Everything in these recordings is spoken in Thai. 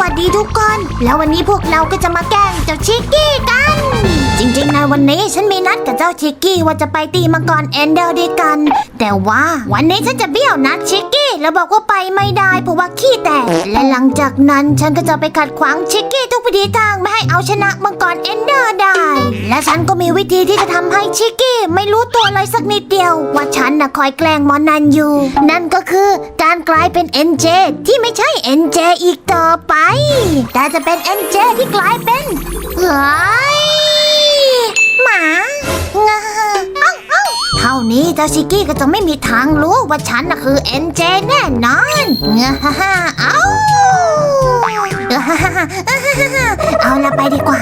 วัสดีทุกคน แล้ววันนี้พวกเราก็จะมาแกล้งเจ้าชิกกี้กัน จริงๆ ในวันนี้ฉันมีนัดกับเจ้าชิกกี้ว่าจะไปตีมังกรเอนเดลด้วยกัน แต่ว่าวันนี้ฉันจะเบี้ยวนัดชิกกี้แล้วบอกว่าไปไม่ได้เพราะว่าขี้แตก และหลังจากนั้นฉันก็จะไปขัดขวางชิกกี้ทุกวิธีทางไม่ให้เอาชนะมังกรเอนเดอร์ได้ และฉันก็มีวิธีที่จะทำให้ชิกกี้ไม่รู้ตัวเลยสักนิดเดียว ว่าฉันน่ะคอยแกล้งหมอนันอยู่ นั่นก็คือการกลายเป็น NJ ที่ไม่ใช่ NJ อีกต่อไป แต่จะเป็น NJ ที่กลายเป็นเฮ้ย หมางาเอ้าเอ้าเท่านี้เจ้าชิกกี้ก็จะไม่มีทางรู้ว่าฉันน่ะคือ NJ แน่นอนงาฮ่าฮ่าเอ้าเอาละไปดีกว่า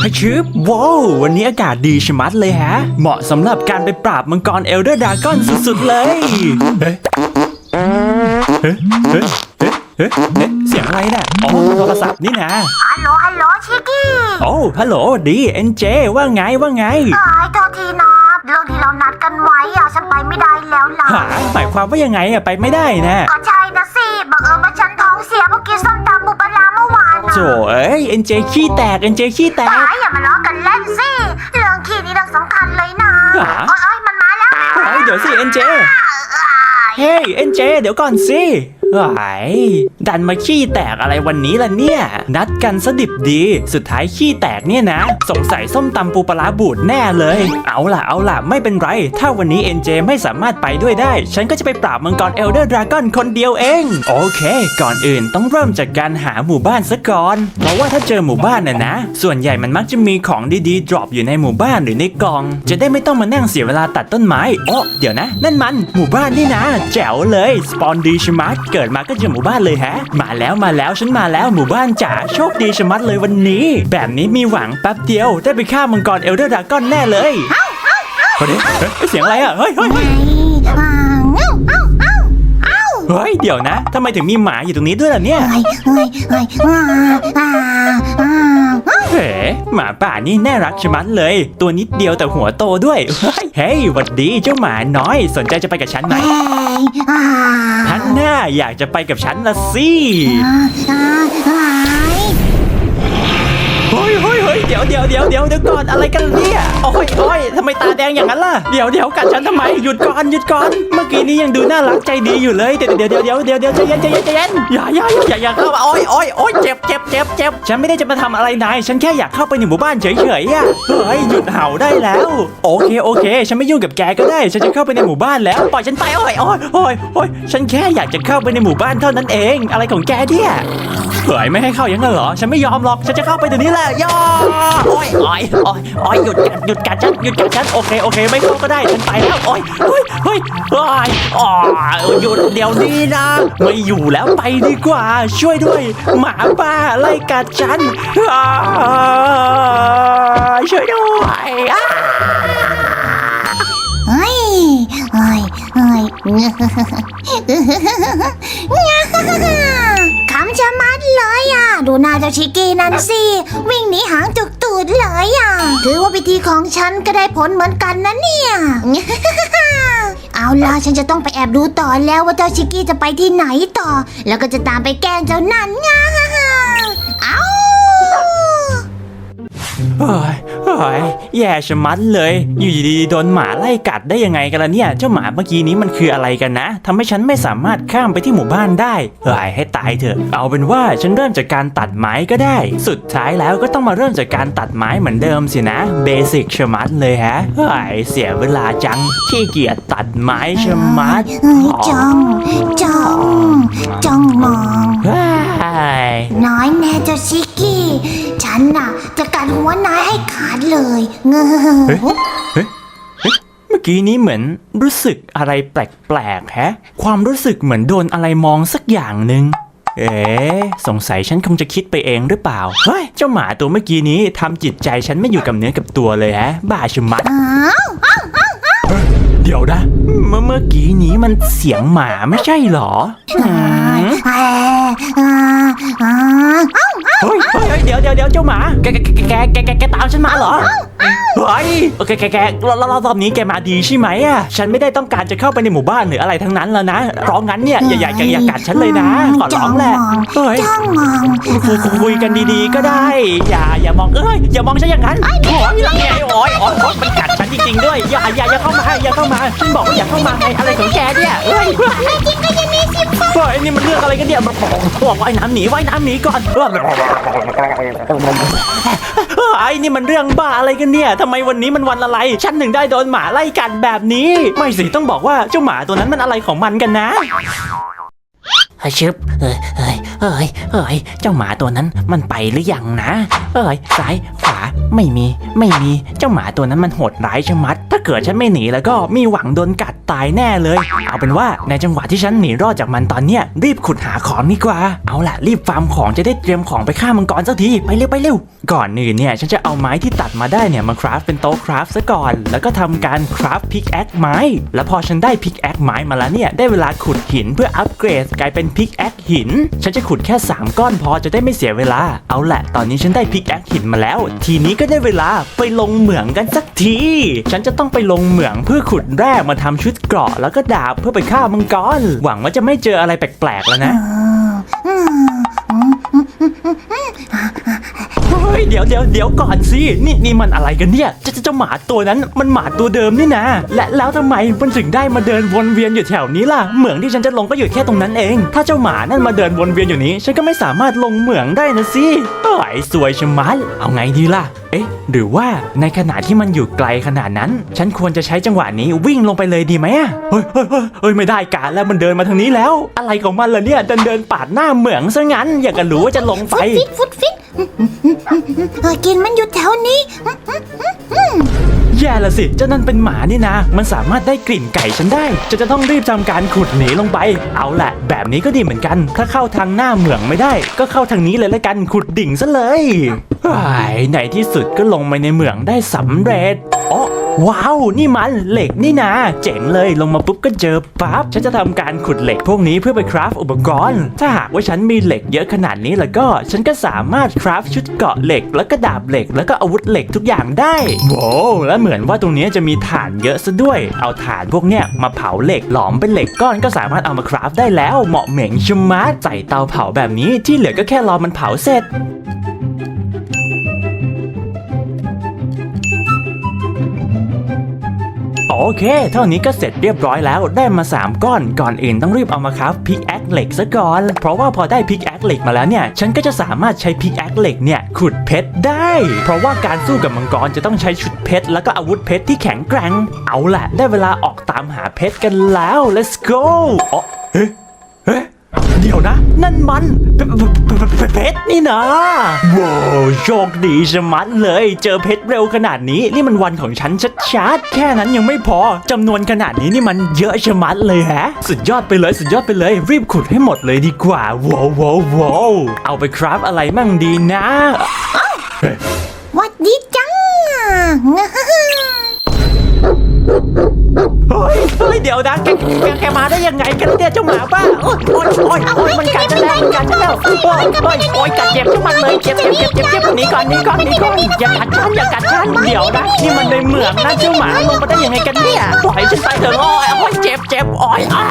พะชืบว้าววันนี้อากาศดีชะมัดเลยฮะ เหมาะสำหรับการไปปราบมังกรเอลเดอร์ดากอนสุดๆเลย เฮ้ยเฮ้ยเฮ้ยเฮ้ยเฮ้ยเฮ้ยเสียงอะไรน่ะอ๋อโทรศัพท์นี่นะ ฮัลโหลฮัลโหลชิกกี้โอ้ฮัลโหลดีเอ็นเจว่าไงว่าไงตายโทษทีนะเรื่องที่เรานัดกันไว้อะฉันไปไม่ได้แล้วล่ะหาหมายความว่ายังไงอะไปไม่ได้นะก็ใช่นะสิบังเอิญว่าฉันท้องเสียเพราะกินส้มตำบุปลาร้าเมื่อวานน่ะโจเอ้ยเอ็นเจขี้แตกเอ็นเจขี้แตกตายอย่ามาล้อกันเล่นสิเรื่องขี้นี่เรื่องสำคัญเลยนะหาโอ้ยโอ้ยมันมาแล้วเฮ้ยเดี๋ยวสิเอ็นเจเฮ้ยเอ็นเจเดี๋ยวก่อนสิ ไหายดันมาขี้แตกอะไรวันนี้ล่ะเนี่ย นัดกันสดิบดี สุดท้ายขี้แตกเนี่ยนะ สงสัยส้มตำปูปลาบูดแน่เลย เอาล่ะเอาล่ะไม่เป็นไร ถ้าวันนี้เอ็นเจไม่สามารถไปด้วยได้ ฉันก็จะไปปราบมังกรเอลเดอร์ดราก้อนคนเดียวเอง โอเค ก่อนอื่นต้องเริ่มจากการหาหมู่บ้านซะก่อน เพราะว่าถ้าเจอหมู่บ้านน่ะนะ ส่วนใหญ่มันมักจะมีของดีๆดรอปอยู่ในหมู่บ้านหรือในกล่อง จะได้ไม่ต้องมานั่งเสียเวลาตัดต้นไม้โอ้เดี๋ยวนะ นั่นมันหมู่บ้านนี่นะ แจ๋วเลยสปอนดีชะมัดเกิดมาก็เจอหมู่บ้านเลยแฮะ มาแล้วมาแล้วฉันมาแล้วหมู่บ้านจ๋าโชคดีชะมัดเลยวันนี้ แบบนี้มีหวังแป๊บเดียวได้ไปฆ่ามังกรเอลเดอร์ดากอนแน่เลยเฮ้ยเฮ้ยเสียงอะไรอะเฮ้ยเฮ้ยไงอ่าเอ้าเอ้าเอ้าเอ้าเฮ้ยเดี๋ยวนะทำไมถึงมีหมาอยู่ตรงนี้ด้วยล่ะเนี่ย เฮ้ยเฮ้ยเฮ้ยอ่าอ่าอ่า เอ้าเฮ้หมาป่านี่น่ารักชะมัดเลย ตัวนิดเดียวแต่หัวโตด้วย เฮ้ยเฮ้ยหวัดดีเจ้าหมาน้อย สนใจจะไปกับฉันไหมเฮ้ยอ่าท่านน่าอยากจะไปกับฉันละสิ ยวเดี๋ยวเดี๋ยวเดี๋ยวก่อนอะไรกันเนี่ยโอ้ยโอ้ยทำไมตาแดงอย่างนั้นล่ะเดี๋ยวเดี๋ยวกัดฉันทำไมหยุดก่อนหยุดก่อนเมื่อกี้นี้ยังดูน่ารักใจดีอยู่เลยเดี๋ยวเดี๋ยวเดี๋ยวเดี๋ยวเดี๋ยวเดี๋ยวใจเย็นใจเย็นใจเย็นอย่าอย่าอย่าอย่าเข้ามาโอ้ยโอ้ยโอ้ยเจ็บเจ็บเจ็บเจ็บฉันไม่ได้จะมาทำอะไรนายฉันแค่อยากเข้าไปในหมู่บ้านเฉยๆอะเฮ้ยหยุดเห่าได้แล้ว โอเคโอเค ฉันไม่ยุ่งกับแกก็ได้ ฉันจะเข้าไปในหมู่บ้านแล้วปล่อยฉันไปโอ้ยโอ้ยโอ้ยโอ้ยฉันแค่อยากจะเข้าไปในหมู่บ้านเท่านั้นเอง อะไรของแกเนี่ยเฮ้ยไม่ให้เข้าย่างนั้นเหรอฉันไม่ยอมหรอกฉันจะเข้าไปเดี๋ยวนี้แหละย่อโอ้ยโอ้ยโอ้ยโอ้ยหยุดกัดหยุดกัดฉันหยุดกัดฉันโอเคโอเค ไม่เข้าก็ได้ฉันไปแล้วโอ้ยเฮ้ยเฮ้ยโอ้ยอ๋อหยุดเดี๋ยวนี้นะ ไม่อยู่แล้วไปดีกว่า ช่วยด้วย หมาป่าไล่กัดฉันช่วยด้วยอ้าเฮ้ยเฮ้ยเฮ้ย ชะมัดเลยอะ ดูหน้าเจ้าชิกกี้นั่นสิ วิ่งหนีหางจุกตูดเลยอะ ถือว่าพิธีของฉันก็ได้ผลเหมือนกันนะเนี่ย เอาล่ะฉันจะต้องไปแอบดูต่อแล้วว่าเจ้าชิกกี้จะไปที่ไหนต่อ แล้วก็จะตามไปแกล้งเจ้านั่นไงเอาเฮ้ย ฮ้ยแย่ชะมัดเลย อยู่ดีๆโดนหมาไล่กัดได้ยังไงกันล่ะเนี่ย เจ้าหมาเมื่อกี้นี้มันคืออะไรกันนะทำให้ฉันไม่สามารถข้ามไปที่หมู่บ้านได้เฮ้ยให้ตายเถอะ เอาเป็นว่าฉันเริ่มจากการตัดไม้ก็ได้ สุดท้ายแล้วก็ต้องมาเริ่มจากการตัดไม้เหมือนเดิมสินะ เบสิกชะมัดเลยฮะเฮ้ยเสียเวลาจังขี้เกียจตัดไม้ชะมัดเอ้ยจ้องจ้องจ้องมองเฮ้ยน้อยแน่เจ้าชิกกี้ ฉันน่ะจะกัดหัวนายให้ขาดเลยเงเฮ้ยอเฮ้ยเฮ้ยเมื่อกี้นี้เหมือนรู้สึกอะไรแปลกๆแฮะ ความรู้สึกเหมือนโดนอะไรมองสักอย่างหนึ่งเอ๊ะสงสัยฉันคงจะคิดไปเองหรือเปล่า เฮ้ย เจ้าหมาตัวเมื่อกี้นี้ทำจิตใจฉันไม่อยู่กับเนื้อกับตัวเลยฮะ บ้าชะมัดอ้าวเดี๋ยวนะ เมื่อเมื่อกี้นี้มันเสียงหมาไม่ใช่เหรอหืมอ่าอ่าอ่า เฮ้ยเฮ้ยเฮ้ยเดี๋ยวเดี๋ยวเดี๋ยวเจ้าหมา แกแกแกแกแกแกแกตามฉันมาเหรออ้าวเฮ้ยโอเคแกแกรรรอบนี้แกมาดีใช่ไหมอะ ฉันไม่ได้ต้องการจะเข้าไปในหมู่บ้านหรืออะไรทั้งนั้นแล้วนะ เพราะงั้นเนี่ยอย่าอย่าอย่าอย่ากัดฉันเลยนะ ขอร้องแหละ เฮ้ย จ้องมองคุยคุยกันดีๆก็ได้ อย่าอย่ามองเอ้ยอย่ามองฉันอย่างนั้นโอ้ยเนี่ยโอ้ยโอ้ยโอ๊ยมันกัดฉันจริงๆด้วยอย่าอย่าอย่าเข้ามาอย่าเข้ามาฉันบอกว่าอย่าเข้ามาไงอะไรของแกเนี่ยเฮ้ย ไม่จริงก็ยังมีสิบคน เฮ้ยนี่มันเรื่องอะไรกันเนี่ยบอกบอกว่ายน้ำหนีว่ายน้ำหนีก่อนไอ้นี่มันเรื่องบ้าอะไรกันเนี่ยทำไมวันนี้มันวันอะไร ฉันถึงได้โดนหมาไล่กัดแบบนี้ ไม่สิต้องบอกว่าเจ้าหมาตัวนั้นมันอะไรของมันกันนะเฮ้ชึบเอ้ยเอ้ยเอ้ยเอ้ยเจ้าหมาตัวนั้นมันไปหรือยังนะ เอ้ยซ้าย ไม่มี ไม่มี เจ้าหมาตัวนั้นมันโหดร้ายชะมัด ถ้าเกิดฉันไม่หนีแล้วก็มีหวังโดนกัดตายแน่เลย เอาเป็นว่าในจังหวะที่ฉันหนีรอดจากมันตอนเนี้ยรีบขุดหาของดีกว่า เอาล่ะรีบฟาร์มของจะได้เตรียมของไปฆ่ามังกรสักที ไปเร็วไปเร็ว ก่อนอื่นเนี่ยฉันจะเอาไม้ที่ตัดมาได้เนี่ยมาคราฟเป็นโต๊ะคราฟซะก่อน แล้วก็ทำการคราฟพิกแอคไม้ แล้วพอฉันได้พิกแอคไม้มาแล้วเนี่ยได้เวลาขุดหินเพื่ออัปเกรดกลายเป็นพิกแอคหิน ฉันจะขุดแค่ 3 ก้อนพอจะได้ไม่เสียเวลา เอาละตอนนี้ฉันได้พิกแอคหินมาแล้ว ทีนี้ก็ได้เวลาไปลงเหมืองกันสักที ฉันจะต้องไปลงเหมืองเพื่อขุดแร่มาทำชุดเกราะแล้วก็ดาบเพื่อไปฆ่ามังกร หวังว่าจะไม่เจออะไรแปลกๆแล้วนะ ฮ้ยเดี๋ยวเดี๋ยวเดี๋ยวก่อนสินี่นี่มันอะไรกันเนี่ยเจะเจ้าหมาตัวนั้นมันหมาตัวเดิมนี่นะ และแล้วทำไมมันถึงได้มาเดินวนเวียนอยู่แถวนี้ล่ะเหมืองที่ฉันจะลงก็อยู่แค่ตรงนั้นเอง ถ้าเจ้าหมานั่นมาเดินวนเวียนอยู่นี้ ฉันก็ไม่สามารถลงเหมืองได้นะสิเอ้ยสวยชะมัดเอาไงดีล่ะ เอ๊ะ หรือว่าในขณะที่มันอยู่ไกลขนาดนั้น ฉันควรจะใช้จังหวะนี้วิ่งลงไปเลยดีไหมอะเฮ้ยเฮ้ยเฮ้ยเฮ้ยไม่ได้การแล้วมันเดินมาทางนี้แล้ว อะไรของมันล่ะเนี่ยเดินเดินปาดหน้าเหมืองซะงั้น อยากจะรู้ว่าจะลงไปฟุตฟิตฟุตฟิตเออกินมันอยู่แถวนี้แย่ละสิ เจ้านั่นเป็นหมานี่นะ มันสามารถได้กลิ่นไก่ฉันได้ จะจะต้องรีบทำการขุดหนีลงไป เอาแหละ แบบนี้ก็ดีเหมือนกัน ถ้าเข้าทางหน้าเหมืองไม่ได้ ก็เข้าทางนี้เลยละกัน ขุดดิ่งซะเลยไอ้ยในที่สุดก็ลงไปในเหมืองได้สำเร็จอ๋อ ว้าว นี่มันเหล็กนี่นะ เจ๋งเลยลงมาปุ๊บก็เจอปั๊บ ฉันจะทำการขุดเหล็กพวกนี้เพื่อไปคราฟอุปกรณ์ ถ้าหากว่าฉันมีเหล็กเยอะขนาดนี้แล้วก็ฉันก็สามารถคราฟชุดเกราะเหล็ก แล้วก็ดาบเหล็ก แล้วก็อาวุธเหล็กทุกอย่างได้โว้และเหมือนว่าตรงนี้จะมีถ่านเยอะซะด้วย เอาถ่านพวกเนี้ยมาเผาเหล็กหลอมเป็นเหล็กก้อนก็สามารถเอามาคราฟได้แล้วเหมาะเหม่งชะมัดใส่เตาเผาแบบนี้ที่เหลือก็แค่รอมันเผาเสร็จ โอเค เท่านี้ก็เสร็จเรียบร้อยแล้วได้มา 3 ก้อนก่อนอื่นต้องรีบเอามาครับพิกแอคเหล็กซะก่อน เพราะว่าพอได้พิกแอคเหล็กมาแล้วเนี่ย ฉันก็จะสามารถใช้พิกแอคเหล็กเนี่ยขุดเพชรได้ เพราะว่าการสู้กับมังกรจะต้องใช้ชุดเพชรแล้วก็อาวุธเพชรที่แข็งแกร่ง เอาล่ะ ได้เวลาออกตามหาเพชรกันแล้ว let's go อ๋อเฮ้เฮ้ เดี๋ยวนะ นั่นมันเพชรนี่นะว้าวโชคดีชะมัดเลย เจอเพชรเร็วขนาดนี้ นี่มันวันของฉันชัดๆแค่นั้นยังไม่พอจำนวนขนาดนี้นี่มันเยอะชะมัดเลยฮะ สุดยอดไปเลยสุดยอดไปเลย รีบขุดให้หมดเลยดีกว่าว้าวว้าวว้าวเอาไปคราฟอะไรมั่งดีนะหวัดดีจัง ฮ้ยเฮ้ยเดี๋ยวนะแกแกแกมาได้ยังไงกันเนี่ยเจ้าหมาบ้าโอ๊ยโอ๊ยโอ๊ยโอ๊ยมันกัดฉันแล้วมันกัดฉันแล้วโอ๊ยโอ๊ยโอ๊ยกัดเจ็บขึ้นมาเลยเจ็บเจ็บเจ็บเจ็บเจ็บหนีก่อนหนีก่อนหนีก่อนอย่ากัดฉันอย่ากัดฉันเดี๋ยวนะนี่มันในเหมืองนะเจ้าหมาลงมาได้ยังไงกันเนี่ยปล่อยฉันไปเถอะโอ๊ยโอ๊ยเจ็บเจ็บโอ๊ยอ้า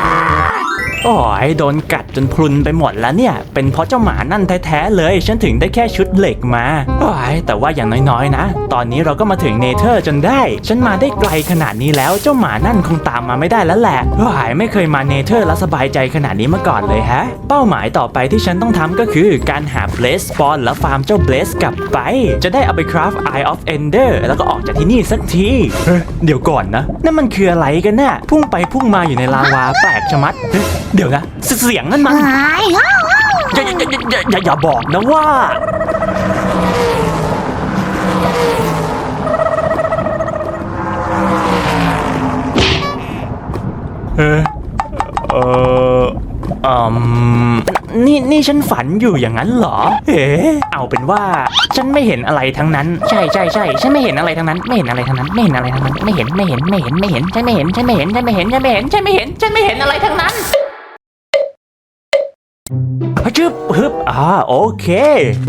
โอ้ยโดนกัดจนพรุนไปหมดแล้วเนี่ย เป็นเพราะเจ้าหมานั่นแท้ๆเลย ฉันถึงได้แค่ชุดเหล็กมาโอ้ยแต่ว่าอย่างน้อยๆนะ ตอนนี้เราก็มาถึงเนเธอร์จนได้ ฉันมาได้ไกลขนาดนี้แล้วเจ้าหมานั่นคงตามมาไม่ได้แล้วแหละโอ้ยไม่เคยมาเนเธอร์แล้วสบายใจขนาดนี้มาก่อนเลยฮะ เป้าหมายต่อไปที่ฉันต้องทำก็คือการหาเบลสปอนและฟาร์มเจ้าเบลสกลับไป จะได้เอาไปคราฟ Eye of Ender แล้วก็ออกจากที่นี่สักทีเฮ้ยเดี๋ยวก่อนนะนั่นมันคืออะไรกันน่ะพุ่งไปพุ่งมาอยู่ในลาวาแปลกชะมัดเฮ้ยเดี๋ยวนะเสียงนั่นมันหายอ้าวอ้าวอย่าอย่าอย่าอย่าอย่าอย่าบอกนะว่า เออเอออืมนี่นี่ฉันฝันอยู่อย่างนั้นเหรอ เอ๋เอาเป็นว่า ฉันไม่เห็นอะไรทั้งนั้น ใช่ใช่ใช่ฉันไม่เห็นอะไรทั้งนั้น ไม่เห็นอะไรทั้งนั้น ไม่เห็นอะไรทั้งนั้น ไม่เห็นไม่เห็นไม่เห็นไม่เห็นฉันไม่เห็นฉันไม่เห็นฉันไม่เห็นฉันไม่เห็นฉันไม่เห็นฉันไม่เห็นอะไรทั้งนั้น ฮึบฮึบอ่าโอเค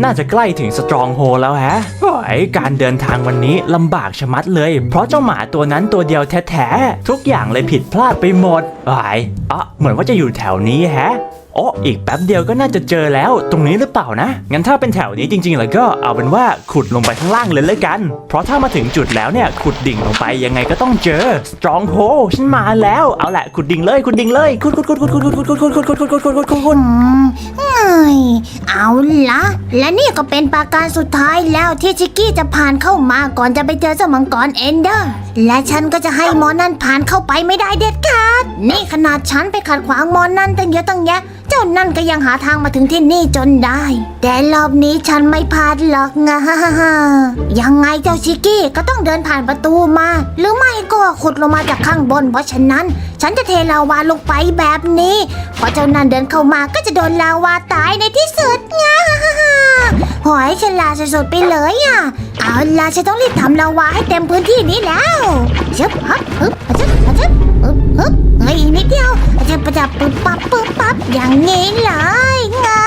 น่าจะใกล้ถึงสตรองโฮแล้วฮะไอการเดินทางวันนี้ลำบากชะมัดเลย เพราะเจ้าหมาตัวนั้นตัวเดียวแท้ๆ ทุกอย่างเลยผิดพลาดไปหมดไอ้อะเหมือนว่าจะอยู่แถวนี้แฮะ โอ้อีกแป๊บเดียวก็น่าจะเจอแล้ว ตรงนี้หรือเปล่านะ งั้นถ้าเป็นแถวนี้จริงๆ แล้วก็เอาเป็นว่าขุดลงไปข้างล่างเลยเลยกัน เพราะถ้ามาถึงจุดแล้วเนี่ยขุดดิ่งลงไปยังไงก็ต้องเจอ strong hole ฉันมาแล้ว เอาแหละขุดดิ่งเลยขุดดิ่งเลยขุดขุดขุดขุดขุดขุดขุดขุดขุดขุดขุดขุดขุดขุดขุดขุดขุดอืมเอ้ยเอาละและนี่ก็เป็นปราการสุดท้ายแล้วที่ชิกกี้จะผ่านเข้ามาก่อนจะไปเจอเจ้ามังกรเอนเดอร์ และฉันก็จะให้มอนนั่นผ่านเข้าไปไม่ได้เด็ดขาด นี่ขนาดฉันไปขัดขวางมอนนั่นตั้งเยอะตั้งแยะเจ้านั่นก็ยังหาทางมาถึงที่นี่จนได้ แต่รอบนี้ฉันไม่พลาดหรอกนะฮ่าฮ่ายังไงเจ้าชิกกี้ก็ต้องเดินผ่านประตูมา หรือไม่ก็ขุดลงมาจากข้างบน เพราะฉะนั้น ฉันจะเทลาวาลงไปแบบนี้พอเจ้านั่นเดินเข้ามาก็จะโดนลาวาตายในที่สุดงาฮ่าฮ่าหอยฉลาดสุดๆไปเลยอะ เอาล่ะฉันต้องรีบทำลาวาให้เต็มพื้นที่นี้แล้วชึบฮับฮึบชึบชึบฮึบฮึบเฮ้ย อีกนิดเดียวจะประจับปึ๊บปั๊บปึ๊บปั๊บอย่างนี้เลยงา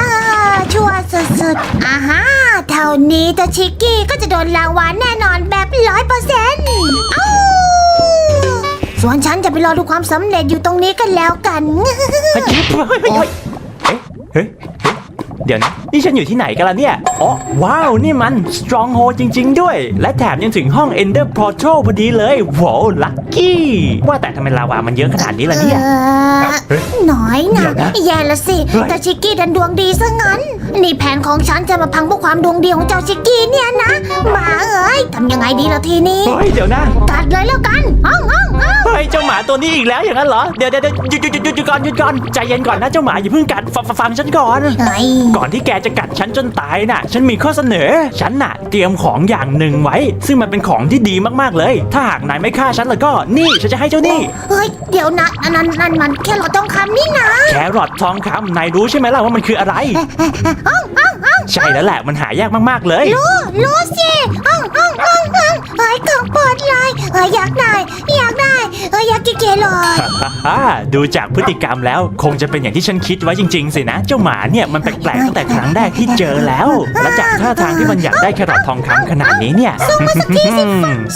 ชัวร์สุดๆอ่าฮะเท่านี้ตัวชิกกี้ก็จะโดนรางวัลแน่นอนแบบร้อยเปอร์เซ็นต์อ้าส่วนฉันจะไปรอดูความสำเร็จอยู่ตรงนี้กันแล้วกัน เฮ้ยเฮ้ย เฮ้ยเฮ้ยเฮ้ยเฮ้ยเดี๋ยวนะนี่ฉันอยู่ที่ไหนกันล่ะเนี่ยอ๋อว้าว นี่มัน Stronghold จริง ๆ ด้วย และแถมยังถึงห้อง Ender Portal พอดีเลยว้าวลัคกี้ ว่าแต่ทำไมลาวามันเยอะขนาดนี้ล่ะเนี่ย เออน้อยเดี๋นะยวนะแย่ละสิ เฮ้ย แต่ชิกกี้ดันดวงดีซะงั้น นี่แผนของฉันจะมาพังเพราะความดวงดีของเจ้าชิกกี้เนี่ยนะบ้าเอ้ยทำยังไงดีล่ะทีนี้ เฮ้ย เดี๋ยวนะกัดเลยแล้วกันอ้องอ้องอ้อง เฮ้ยเจ้าหมาตัวนี้อีกแล้วอย่างนั้นเหรอ เดี๋ยวเดี๋ยวเดี๋ยวหยุดหยุดหยุดหยุดจุดก่อนหยุดก่อนใจเย็นก่อนนะเจ้าหมาอย่าเพิ่งกัดฟังฟังฟังฉันก่อน เฮ้ยก่อนที่แกจะกัดฉันจนตายน่ะ ฉันมีข้อเสนอ ฉันน่ะ เตรียมของอย่างหนึ่งไว้ ซึ่งมันเป็นของที่ดีมากๆเลย ถ้าหากนายไม่ฆ่าฉันแล้วก็นี่ฉันจะให้เจ้านี่ เฮ้ย เดี๋ยวนะอันนั้นนั่นมันแค่หลอดทองคำนี่นะแครอททองคำนายรู้ใช่ไหมล่ะว่ามันคืออะไรอ้องอ้องอ้องใช่แล้วแหละมันหายากมากๆเลย รู้รู้สิอ้องอ้องอ้องอ้องเฮ้ยของโปรดเลยเฮ้ยอยากได้อยา ได้เฮ้ยอยากกินเครอทฮ่าดูจากพฤติกรรมแล้วคงจะเป็นอย่างที่ฉันคิดไว้จริง ๆ สินะ เจ้าหมาเนี่ยมันแปลกๆตั้งแต่ครั้งแรกที่เจอแล้ว และจากท่าทางที่มันอยากได้แครอททองคำขนาดนี้เนี่ยส่งมาสักทีสิ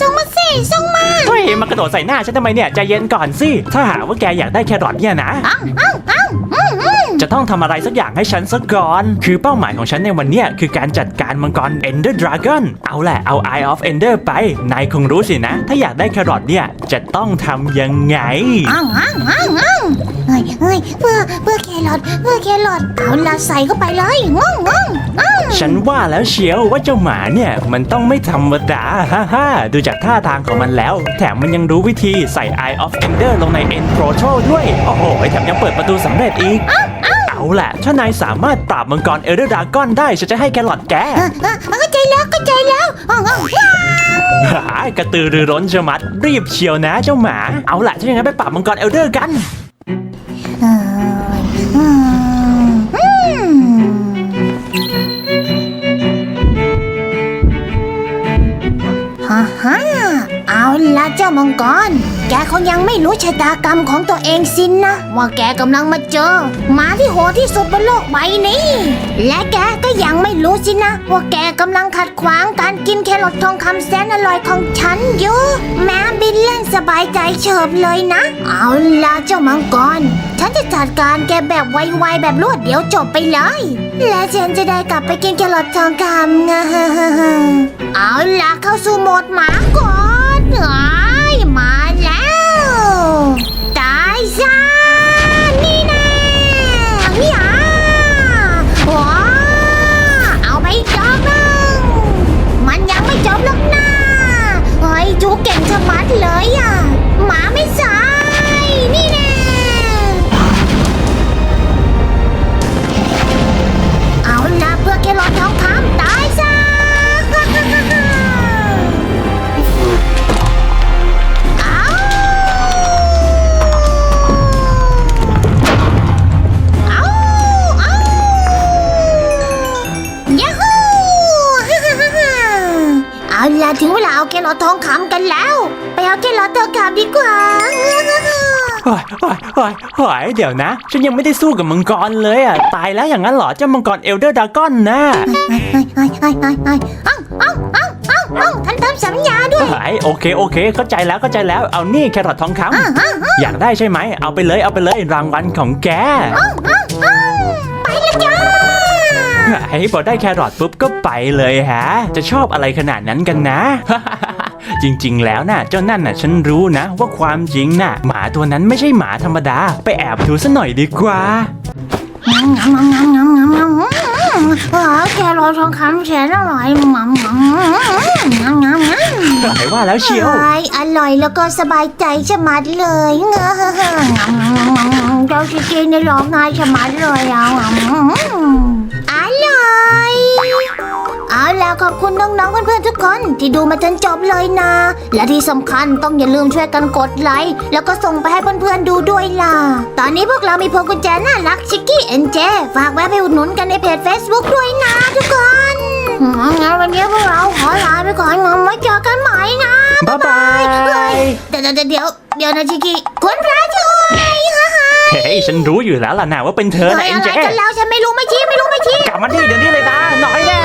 ส่งมาสิส่งมาเฮ้ยมากระโดดใส่หน้าฉันทำไมเนี่ยใจเย็นก่อนสิถ้าหากว่าแกอยากได้แครอทเนี่ยนะ อ้าวอ้าวอ้าวอืมอืมจะ ต้องทำอะไรสักอย่างให้ฉันสักก่อน คือเป้าหมายของฉันในวันเนี้ยคือการจัดการมังกร Ender Dragon เอาแหละเอา Eye of Ender ไป นายคงรู้สินะ ถ้าอยากได้แครอทเนี่ย จะต้องทำยังไงอ้าวอ้าวอ้าวอ้าวเฮ้ยเฮ้ยเพื่อเพื่อแครอทเพื่อแครอทเอาละใส่เข้าไปเลยงงงงอ้าวฉันว่าแล้วเชียวว่าเจ้าหมาเนี่ยมันต้องไม่ธรรมดาฮ่าฮ่าดูจากท่าทางของมันแล้ว แถมมันยังรู้วิธีใส่ Eye of Ender ลงใน End Portal ด้วย โอ้โหแถมยังเปิดประตูสำเร็จอีก เอาแหละ ถ้านายสามารถปราบมังกร Elder Dragon ได้ฉันจะให้แครอทแกเออเออเข้าใจแล้วเข้าใจแล้วอ้าวอ้าวว้าวหากระตือรือร้นชะมัด รีบเชียวนะเจ้าหมา เอาล่ะถ้าอย่างนั้นไปปราบมังกรเอลเดอร์กัน เอ้ยอื เอาละเจ้ามังกร แกคงยังไม่รู้ชะตากรรมของตัวเองสินนะ ว่าแกกำลังมาเจอหมาที่โหดที่สุดบนโลกใบนี้ และแกก็ยังไม่รู้สินะ ว่าแกกำลังขัดขวางการกินแครอททองคำแสนอร่อยของฉันอยู่แม้บินเล่นสบายใจเฉิบเลยนะ เอาละเจ้ามังกร ฉันจะจัดการแกแบบไวๆแบบรวดเดียวจบไปเลย และฉันจะได้กลับไปกินแครอททองคำงาเอาละเข้าสู่โหมดหมาก่อน เอ้ยมาแล้วตายซะนี่แน่นี่อะว้าเอาไปอีกดอกหนึงมันยังไม่จบหรอกนะเฮ้ยจูเก่งชะมัดเลยอะหมาไม่สายนี่แน่เอาละเพื่อแค่รอททองคำ ถึงเวลาเอาแครอททองคำกันแล้ว ไปเอาแครอททองคำดีกว่าโอ้ยโอ้ยโอ้ยโอ้ยเดี๋ยวนะ ฉันยังไม่ได้สู้กับมังกรเลยอะ ตายแล้วอย่างนั้นเหรอเจ้ามังกรเอลเดอร์ดากอนนะเฮ้ยเฮ้ยเฮ้ยเฮ้ยเฮ้ยเฮ้ยเอ้าเอ้าเอ้าเอ้าเอ้าท่านทำสัญญาด้วยเฮ้ยโอเคโอเค เข้าใจแล้วเข้าใจแล้วเอานี่แครอททองคำอ่าอ่าอ่าอยากได้ใช่ไหม เอาไปเลยเอาไปเลยรางวัลของแกอ่าอ่าไปแล้วจ้า ไอ้พอได้แครอทปุ๊บก็ไปเลยฮะ จะชอบอะไรขนาดนั้นกันนะจริงๆ แล้วนะ่ะเจ้านั่นน่ะฉันรู้นะ ว่าความจริงน่ะ หมาตัวนั้นไม่ใช่หมาธรรมดา ไปแอบดูซะหน่อยดีกว่างามงามงามงามงามงามว้าวแครอททองคำแสนอร่อยงามงามงามงามงามไหนว่าแล้วเชียวใช่อร่อยแล้วก็สบายใจชะมัดเลยเงอะงาเจ้าชิคกี้นี่ร้องง่ายชะมัดเลยอะ งามอร่อย เอาล่ะขอบคุณน้องๆเพื่อนๆทุกคนที่ดูมาจนจบเลยนะ และที่สำคัญต้องอย่าลืมช่วยกันกดไลค์แล้วก็ส่งไปให้เพื่อนๆดูด้วยล่ะ ตอนนี้พวกเรามีพวงกุญแจน่ารักชิคกี้เอ็นเจฝากแวะไปอุดหนุนกันในเพจ Facebook ด้วยนะทุกคนงั้นวันนี้พวกเราขอลาไปก่อนงั้นไว้เจอกันใหม่นะบ๊ายบายเฮ้ยเดี๋ยวเดี๋ยวเดี๋ยวเดี๋ยวนะชิคกี้คุณพระช่วยฮ่าฮ่า เฮ้ยฉันรู้อยู่แล้วล่ะนะว่าเป็นเธอนะเอ็นเจ ฮ้ะไรกันแล้วฉันไม่รู้ไม่ชี้ไม่รู้ไม่ชี้ กลับมาที่เดี๋ยวนี้เลยนะน้อยแน่